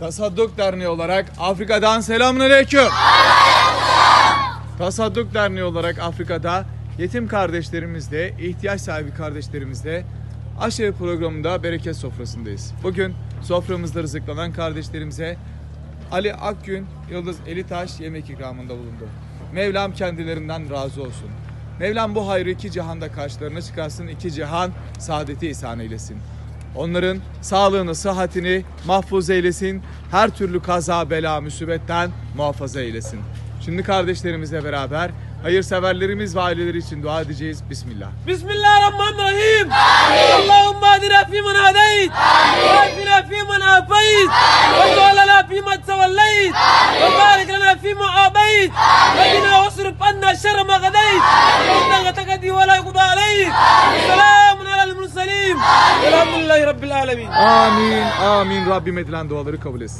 Tasadduk Derneği olarak Afrika'dan selamünaleyküm. Tasadduk Derneği olarak Afrika'da yetim kardeşlerimizle, ihtiyaç sahibi kardeşlerimizle aşırı programında bereket sofrasındayız. Bugün soframızda rızıklanan kardeşlerimize Ali Akgün, Yıldız Elitaş yemek ikramında bulundu. Mevlam kendilerinden razı olsun. Mevlam bu hayrı iki cihanda karşılarına çıkarsın, iki cihan saadeti ihsan eylesin. Onların sağlığını, sıhhatini mahfuz eylesin. Her türlü kaza, bela, musibetten muhafaza eylesin. Şimdi kardeşlerimizle beraber hayırseverlerimiz ve aileleri için dua edeceğiz. Bismillah. Bismillahirrahmanirrahim. Amin. Allahümme adina fîmen hadeyt. Amin. Ve adina fîmen afeyt. Amin. Ve tuğalala fîmen tevelleyt. Amin. Ve barik lana fîmen abeyt. Amin. Ve dina usruf anna şerre magdeyt. Amin. Ve Rabbil Alemin. Amin. Amin. Rabbim edilen duaları kabul etsin.